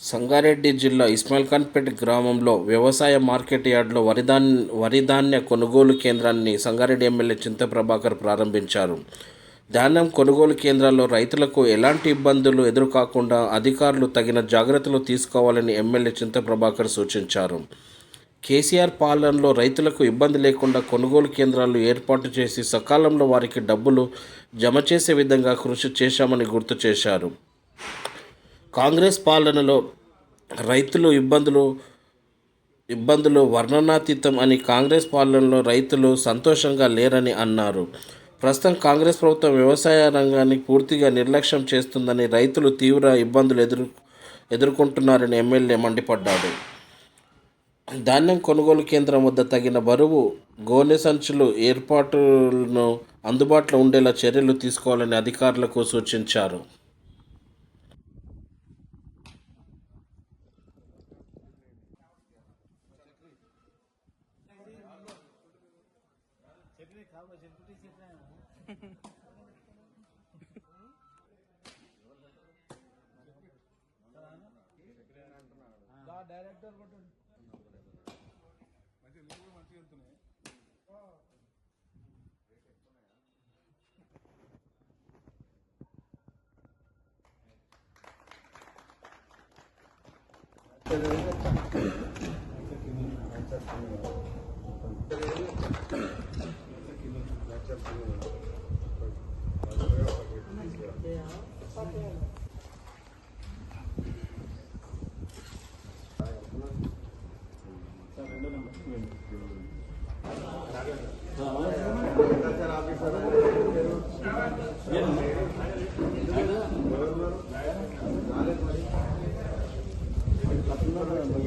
సంగారెడ్డి జిల్లా ఇస్మాయిల్ఖాన్పేట్ గ్రామంలో వ్యవసాయ మార్కెట్ యార్డులో వరిధాన్ వరిధాన్య కొనుగోలు కేంద్రాన్ని సంగారెడ్డి ఎమ్మెల్యే చింత ప్రభాకర్ ప్రారంభించారు. ధాన్యం కొనుగోలు కేంద్రాల్లో రైతులకు ఎలాంటి ఇబ్బందులు ఎదురుకాకుండా అధికారులు తగిన జాగ్రత్తలు తీసుకోవాలని ఎమ్మెల్యే చింత ప్రభాకర్ సూచించారు. కేసీఆర్ పాలనలో రైతులకు ఇబ్బంది లేకుండా కొనుగోలు కేంద్రాలు ఏర్పాటు చేసి సకాలంలో వారికి డబ్బులు జమ చేసే విధంగా కృషి చేశామని గుర్తు చేశారు. కాంగ్రెస్ పాలనలో రైతులు ఇబ్బందులు ఇబ్బందులు వర్ణనాతీతం అని కాంగ్రెస్ పాలనలో రైతులు సంతోషంగా లేరని అన్నారు. ప్రస్తుతం కాంగ్రెస్ ప్రభుత్వం వ్యవసాయ రంగాన్ని పూర్తిగా నిర్లక్ష్యం చేస్తుందని రైతులు తీవ్ర ఇబ్బందులు ఎదురు ఎదుర్కొంటున్నారని ఎమ్మెల్యే మండిపడ్డాడు. ధాన్యం కొనుగోలు కేంద్రం వద్ద తగిన బరువు గోనె సంచులు ఏర్పాటును అందుబాటులో ఉండేలా చర్యలు తీసుకోవాలని అధికారులకు సూచించారు. డైరెక్టర్ కొట్టండి మంచి లింకులు మంచిగా వెళ్తున్నాయి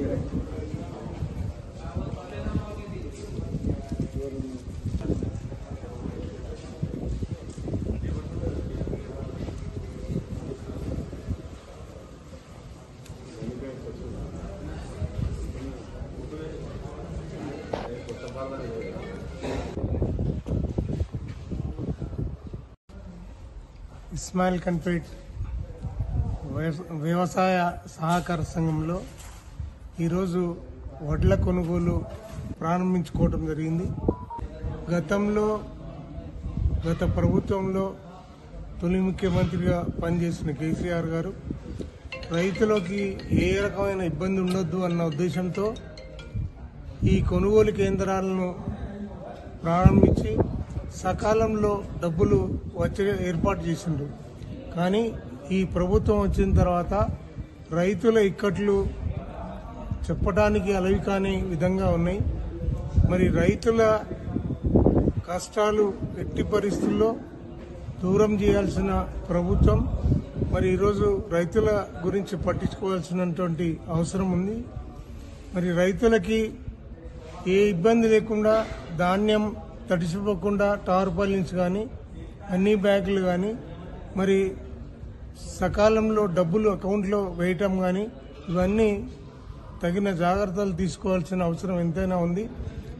Gracias. ఇస్మాయిల్ కన్పేట్ వ్యవ- వ్యవసాయ సహకార సంఘంలో ఈరోజు వడ్ల కొనుగోలు ప్రారంభించుకోవడం జరిగింది. గతంలో గత ప్రభుత్వంలో తొలి ముఖ్యమంత్రిగా పనిచేసిన కేసీఆర్ గారు రైతులకి ఏ రకమైన ఇబ్బంది ఉండొద్దు అన్న ఉద్దేశంతో ఈ కొనుగోలు కేంద్రాలను ప్రారంభించి సకాలంలో డబ్బులు వచ్చే ఏర్పాటు చేసిండు కానీ ఈ ప్రభుత్వం వచ్చిన తర్వాత రైతుల ఇక్కట్లు చెప్పడానికి అలవి కాని విధంగా ఉన్నాయి. మరి రైతుల కష్టాలు ఎట్టి పరిస్థితుల్లో దూరం చేయాల్సిన ప్రభుత్వం మరి ఈరోజు రైతుల గురించి పట్టించుకోవాల్సినటువంటి అవసరం ఉంది. మరి రైతులకి ఏ ఇబ్బంది లేకుండా ధాన్యం తడిసిపోకుండా టార్పాలిన్స్ కానీ అన్ని బ్యాగులు కానీ మరి సకాలంలో డబ్బులు అకౌంట్లో వేయటం కానీ ఇవన్నీ తగిన జాగ్రత్తలు తీసుకోవాల్సిన అవసరం ఎంతైనా ఉంది.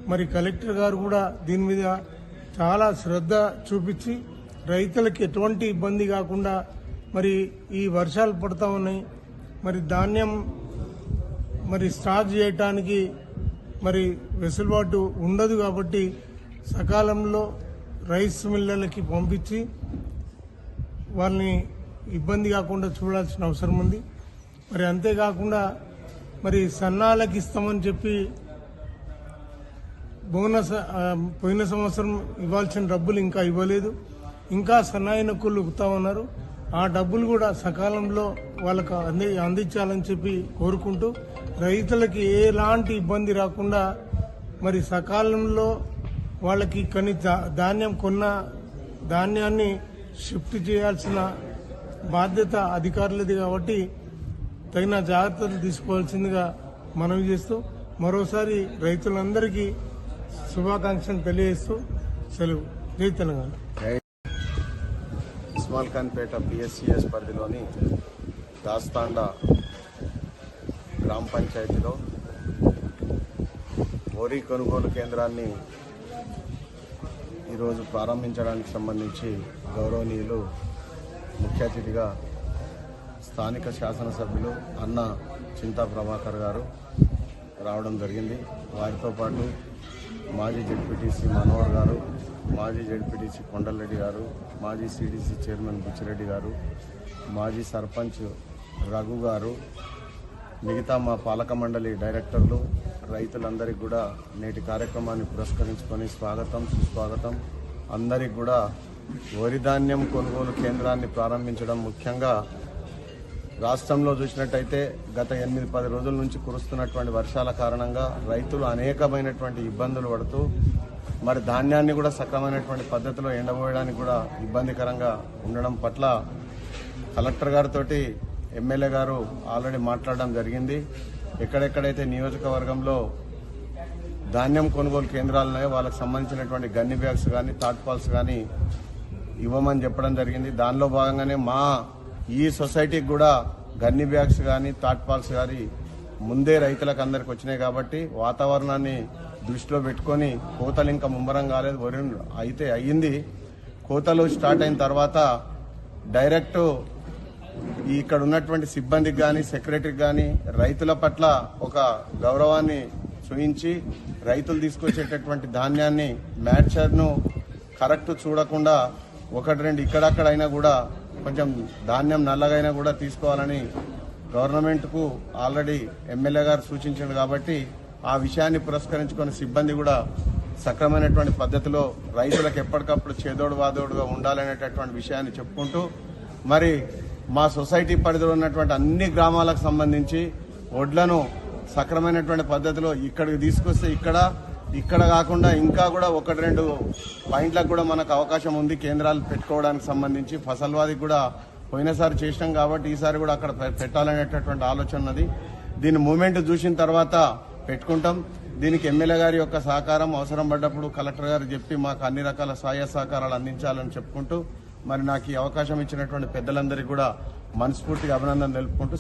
మరి కలెక్టర్ గారు కూడా దీని మీద చాలా శ్రద్ధ చూపించి రైతులకు ఎటువంటి ఇబ్బంది కాకుండా మరి ఈ వర్షాలు పడతా ఉన్నాయి. మరి ధాన్యం మరి స్టాక్ చేయటానికి మరి వెసులుబాటు ఉండదు కాబట్టి సకాలంలో రైస్ మిల్లర్లకి పంపించి వాళ్ళని ఇబ్బంది కాకుండా చూడాల్సిన అవసరం ఉంది. మరి అంతేకాకుండా మరి సన్నాలకు ఇస్తామని చెప్పి బోనస్ పోయిన సంవత్సరం ఇవ్వాల్సిన డబ్బులు ఇంకా ఇవ్వలేదు. ఇంకా సన్నాయి నొక్కులు ఉగుతా ఉన్నారు. ఆ డబ్బులు కూడా సకాలంలో వాళ్ళకు అంది అందించాలని చెప్పి కోరుకుంటూ రైతులకి ఎలాంటి ఇబ్బంది రాకుండా మరి సకాలంలో వాళ్ళకి కొన్ని ధాన్యం కొన్న ధాన్యాన్ని షిఫ్ట్ చేయాల్సిన బాధ్యత అధికారులది కాబట్టి తగిన జాగ్రత్తలు తీసుకోవాల్సిందిగా మనవి చేస్తూ మరోసారి రైతులందరికీ శుభాకాంక్షలు తెలియజేస్తూ సెలవు. జై తెలంగాణ. ఇస్మాల్ ఖాన్పేట పిఎస్సిఎస్ పరిధిలోని దాస్తాండా గ్రామ పంచాయతీలో వరి కొనుగోలు కేంద్రాన్ని ఈరోజు ప్రారంభించడానికి సంబంధించి గౌరవనీయులు ముఖ్య అతిథిగా స్థానిక శాసనసభ్యులు అన్న చింతా ప్రభాకర్ గారు రావడం జరిగింది. వారితో పాటు మాజీ జడ్పీటీసీ మనోహర్ గారు మాజీ జడ్పీటీసీ కొండలరెడ్డి గారు మాజీ సిడిసి చైర్మన్ బుచ్చిరెడ్డి గారు మాజీ సర్పంచ్ రఘు గారు మిగతా మా పాలక మండలి డైరెక్టర్లు రైతులందరికీ కూడా నేటి కార్యక్రమాన్ని పురస్కరించుకొని స్వాగతం సుస్వాగతం. అందరికి కూడా వరి ధాన్యం కొనుగోలు కేంద్రాన్ని ప్రారంభించడం ముఖ్యంగా రాష్ట్రంలో చూసినట్టయితే గత ఎనిమిది పది రోజుల నుంచి కురుస్తున్నటువంటి వర్షాల కారణంగా రైతులు అనేకమైనటువంటి ఇబ్బందులు పడుతూ మరి ధాన్యాన్ని కూడా సక్రమైనటువంటి పద్ధతిలో ఎండబోయడానికి కూడా ఇబ్బందికరంగా ఉండడం పట్ల కలెక్టర్ గారితో ఎమ్మెల్యే గారు ఆల్రెడీ మాట్లాడడం జరిగింది. ఎక్కడెక్కడైతే నియోజకవర్గంలో ధాన్యం కొనుగోలు కేంద్రాలు ఉన్నాయో వాళ్ళకి సంబంధించినటువంటి గన్ని బ్యాగ్స్ కానీ థాట్ పాల్స్ కానీ ఇవ్వమని చెప్పడం జరిగింది. దానిలో భాగంగానే మా ఈ సొసైటీకి కూడా గన్ని బ్యాగ్స్ కానీ థాట్ పాల్స్ కానీ ముందే రైతులకు అందరికి వచ్చినాయి కాబట్టి వాతావరణాన్ని దృష్టిలో పెట్టుకొని కోతలు ఇంకా ముమ్మరం కాలేదు. వరి అయితే అయ్యింది. కోతలు స్టార్ట్ అయిన తర్వాత డైరెక్ట్ ఇక్కడ ఉన్నటువంటి సిబ్బందికి కానీ సెక్రటరీకి కానీ రైతుల పట్ల ఒక గౌరవాన్ని చూయించి రైతులు తీసుకొచ్చేటటువంటి ధాన్యాన్ని మ్యాచర్ను కరెక్ట్ చూడకుండా ఒకటి రెండు ఇక్కడక్కడైనా కూడా కొంచెం ధాన్యం నల్లగైనా కూడా తీసుకోవాలని గవర్నమెంట్కు ఆల్రెడీ ఎమ్మెల్యే గారు సూచించారు కాబట్టి ఆ విషయాన్ని పురస్కరించుకొని సిబ్బంది కూడా సక్రమైనటువంటి పద్ధతిలో రైతులకు ఎప్పటికప్పుడు చేదోడు వాదోడుగా ఉండాలనేటటువంటి విషయాన్ని చెప్పుకుంటూ మరి మా సొసైటీ పరిధిలో ఉన్నటువంటి అన్ని గ్రామాలకు సంబంధించి వడ్లను సక్రమైనటువంటి పద్ధతిలో ఇక్కడికి తీసుకొస్తే ఇక్కడ ఇక్కడ కాకుండా ఇంకా కూడా ఒకటి రెండు పాయింట్లకు కూడా మనకు అవకాశం ఉంది కేంద్రాలు పెట్టుకోవడానికి సంబంధించి. ఫసల్వాదికి కూడా పోయినసారి చేసినాం కాబట్టి ఈసారి కూడా అక్కడ పె- పెట్టాలనేటటువంటి ఆలోచన ఉన్నది. దీని మూమెంట్ చూసిన తర్వాత పెట్టుకుంటాం. దీనికి ఎమ్మెల్యే గారి యొక్క సహకారం అవసరం పడ్డప్పుడు కలెక్టర్ గారు చెప్పి మాకు అన్ని రకాల సహాయ సహకారాలు అందించాలని చెప్పుకుంటూ మరి నాకు ఈ అవకాశం ఇచ్చినటువంటి పెద్దలందరికీ కూడా మనస్ఫూర్తిగా అభినందన తెలుపుకుంటూ